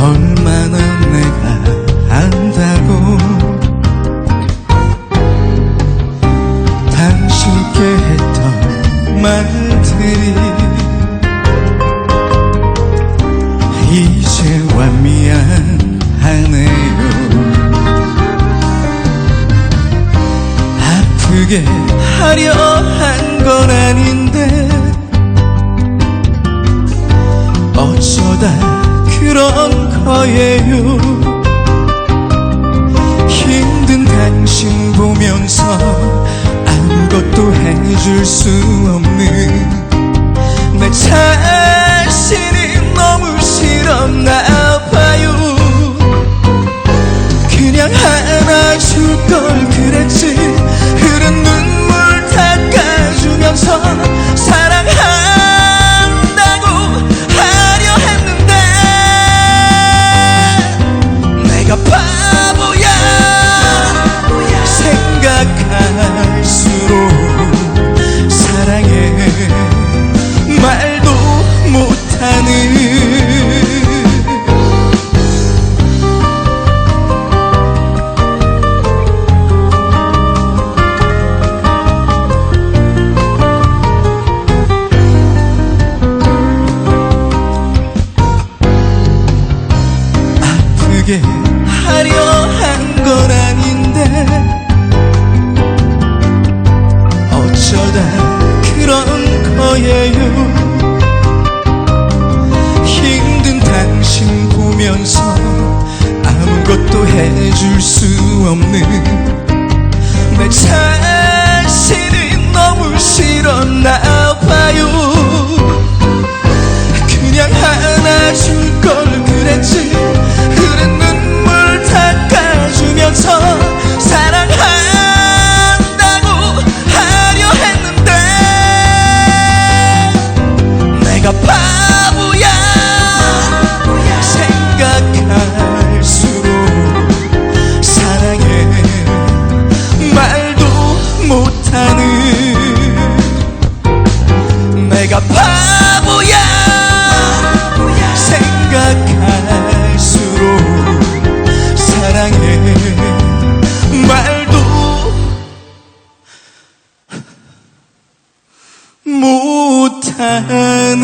얼마나 내가 안다고 당신께 했던 말들이 이제와 미안하네요. 아프게 하려 한 건 아닌데 어쩌다 그런 거예요? 힘든 당신 보면서 아무것도 해줄 수 없는 내 자신이 너무 싫었나 봐요. 그냥 하나 줄걸 아프게 하려 한 건 아닌데 어쩌다 그런 거예요 보면서 아무것도 해줄 수 없는 내 자신이 너무 싫었나 봐요. 그냥 하나 줄 걸 그랬지. 흐른 눈물 닦아주면서 사랑한다고 하려 했는데 내가 바 못하는